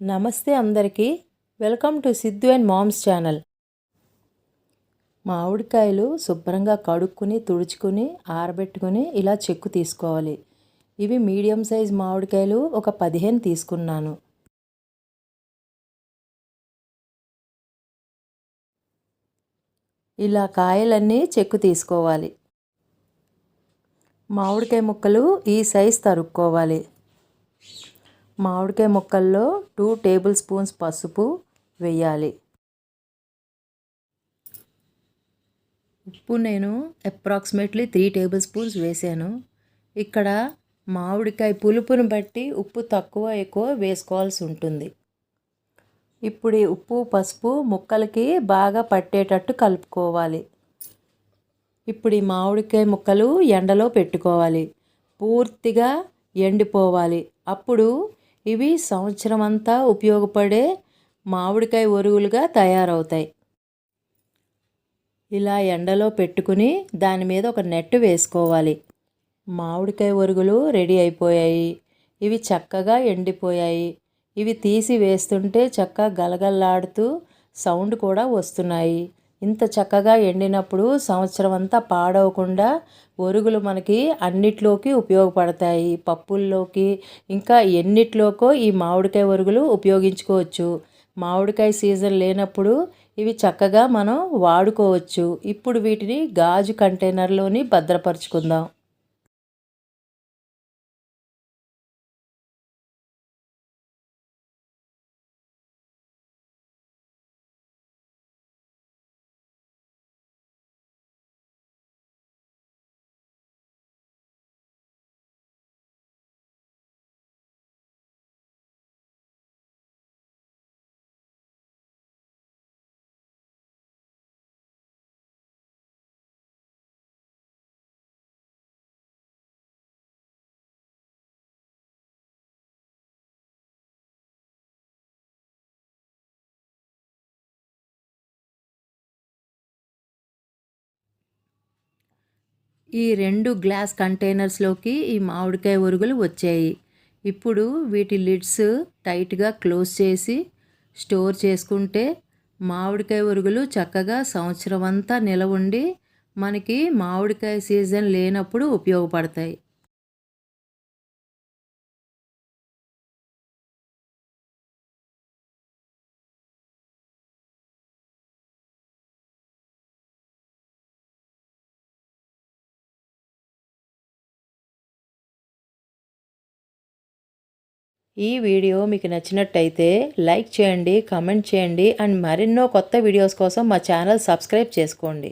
నమస్తే అందరికీ. Welcome to Siddhu and moms channel. మామిడికాయలు శుభ్రంగా కడుక్కుని తుడుచుకుని ఆరబెట్టుకుని ఇలా చెక్కు తీసుకోవాలి. ఇవి మీడియం సైజ్ మామిడికాయలు ఒక పదిహేను తీసుకున్నాను. ఇలా కాయలన్నీ చెక్కు తీసుకోవాలి. మామిడికాయ ముక్కలు ఈ సైజ్ తరుక్కోవాలి. మామిడికాయ ముక్కల్లో టూ టేబుల్ స్పూన్స్ పసుపు వేయాలి. ఉప్పు నేను అప్రాక్సిమేట్లీ త్రీ టేబుల్ స్పూన్స్ వేసాను. ఇక్కడ మామిడికాయ పులుపుని బట్టి ఉప్పు తక్కువ ఎక్కువ వేసుకోవాల్సి ఉంటుంది. ఇప్పుడు ఉప్పు పసుపు ముక్కలకి బాగా పట్టేటట్టు కలుపుకోవాలి. ఇప్పుడు ఈ మామిడికాయ ముక్కలు ఎండలో పెట్టుకోవాలి. పూర్తిగా ఎండిపోవాలి. అప్పుడు ఇవి సంవత్సరం అంతా ఉపయోగపడే మామిడికాయ ఒరుగులుగా తయారవుతాయి. ఇలా ఎండలో పెట్టుకుని దాని మీద ఒక నెట్ వేసుకోవాలి. మామిడికాయ ఒరుగులు రెడీ అయిపోయాయి. ఇవి చక్కగా ఎండిపోయాయి. ఇవి తీసి వేస్తుంటే చక్కగా గలగల్లాడుతూ సౌండ్ కూడా వస్తున్నాయి. ఇంత చక్కగా ఎండినప్పుడు సంవత్సరం అంతా పాడవకుండా ఒరుగులు మనకి అన్నిట్లోకి ఉపయోగపడతాయి. పప్పుల్లోకి ఇంకా ఎన్నిట్లోకో ఈ మామిడికాయ ఒరుగులు ఉపయోగించుకోవచ్చు. మామిడికాయ సీజన్ లేనప్పుడు ఇవి చక్కగా మనం వాడుకోవచ్చు. ఇప్పుడు వీటిని గాజు కంటైనర్లోని భద్రపరుచుకుందాం. ఈ రెండు గ్లాస్ కంటైనర్స్లోకి ఈ మామిడికాయ ఒరుగులు వచ్చాయి. ఇప్పుడు వీటి లిడ్స్ టైట్గా క్లోజ్ చేసి స్టోర్ చేసుకుంటే మామిడికాయ ఒరుగులు చక్కగా సంవత్సరం అంతా నిలవుండి మనకి మామిడికాయ సీజన్ లేనప్పుడు ఉపయోగపడతాయి. ఈ వీడియో మీకు నచ్చినట్టయితే లైక్ చేయండి కమెంట్ చేయండి అండ్ మరెన్నో కొత్త వీడియోస్ కోసం మా ఛానల్ సబ్స్క్రైబ్ చేసుకోండి.